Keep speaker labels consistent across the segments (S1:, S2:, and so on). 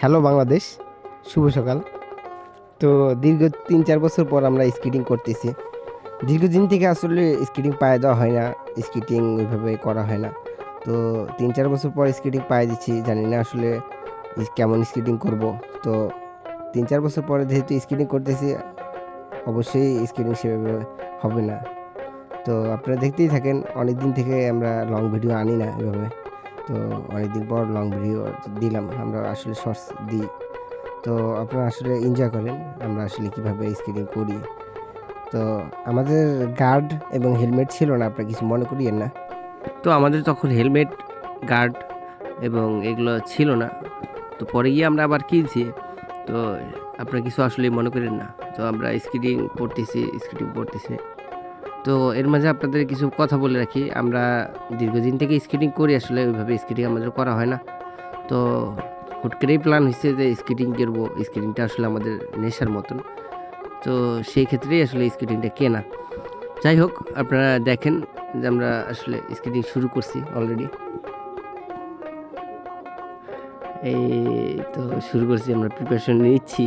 S1: Hello Bangladesh, শুভ সকাল। তো দীর্ঘ তিন চার বছর পর আমরা স্কেটিং করতেছি। দীর্ঘদিন থেকে আসলে স্কেটিং পায়ে দেওয়া হয় না, স্কেটিং ওইভাবে করা হয় না। তো তিন চার বছর পর স্কেটিং পায়ে দিচ্ছি, জানি না আসলে কেমন স্কেটিং করব। তো তিন চার বছর পরে যেহেতু স্কেটিং করতেছি, অবশ্যই স্কেটিং সেভাবে হবে না। তো আপনারা দেখতেই থাকেন অনেক দিন থেকে আমরা লং ভিডিও আনি না এভাবে তো অনেকদিন পর লং ভিডিও দিলাম। আমরা আসলে শর্টস দিই। তো আপনারা আসলে এনজয় করেন। আমরা আসলে কীভাবে স্কেটিং করি। তো আমাদের গার্ড এবং হেলমেট ছিল না, আপনারা কিছু মনে করিয়েন না।
S2: তো আমাদের তখন হেলমেট গার্ড এবং এগুলো ছিল না। তো পরে গিয়ে আমরা আবার কিনছি। তো আপনারা কিছু আসলে মনে করেন না। তো আমরা স্কেটিং পড়তেছি স্কেটিং পড়তেছি তো এর মাঝে আপনাদের কিছু কথা বলে রাখি। আমরা দীর্ঘদিন থেকে স্কেটিং করি, আসলে ওইভাবে স্কেটিং আমাদের করা হয় না। তো হুট করেই প্ল্যান হয়েছে যে স্কেটিং করব। স্কেটিংটা আসলে আমাদের নেশার মতন। তো সেই ক্ষেত্রেই আসলে স্কেটিংটা কেনা। যাই হোক, আপনারা দেখেন যে আমরা আসলে স্কেটিং শুরু করছি অলরেডি এই তো শুরু করছি, আমরা প্রিপারেশন নিচ্ছি।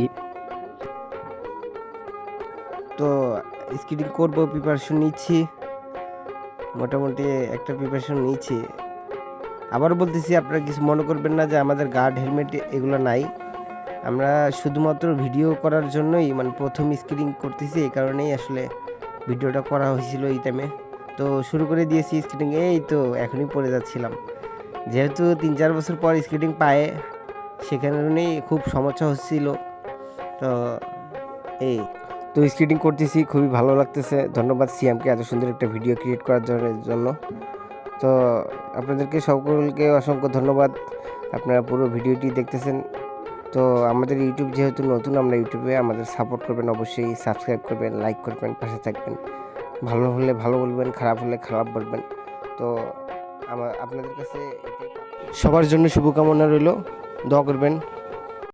S1: তো স্কেটিং করব প্রিপারেশন নিচ্ছি। মোটামুটি একটা প্রিপারেশন নিচ্ছি। আবার বলতেছি, আপনারা কিছু মনে করবেন না যে আমাদের গার্ড হেলমেট এগুলো নাই। আমরা শুধুমাত্র ভিডিও করার জন্যই মানে প্রথম স্কেটিং করতেছি, এই কারণেই আসলে ভিডিওটা করা হয়েছিল এই টাইমে তো শুরু করে দিয়েছি স্কেটিং এই তো এখনই পড়ে যাচ্ছিলাম। যেহেতু তিন চার বছর পর স্কেটিং পায়ে সেখানেই খুব সমস্যা হচ্ছিল। তো এই তো স্কেটিং করতেছি, খুবই ভালো লাগতেছে। ধন্যবাদ সিএমকে এত সুন্দর একটা ভিডিও ক্রিয়েট করার জন্য- জন্য। তো আপনাদেরকে সকলকে অসংখ্য ধন্যবাদ। আপনারা পুরো ভিডিওটি দেখতেছেন। তো আমাদের ইউটিউব যেহেতু নতুন, আমরা ইউটিউবে আমাদের সাপোর্ট করবেন, অবশ্যই সাবস্ক্রাইব করবেন লাইক করবেন, পাশে থাকবেন। ভালো হলে ভালো বলবেন, খারাপ হলে খারাপ বলবেন। তো আমার আপনাদের কাছে সবার জন্য শুভকামনা রইল। দোয়া করবেন।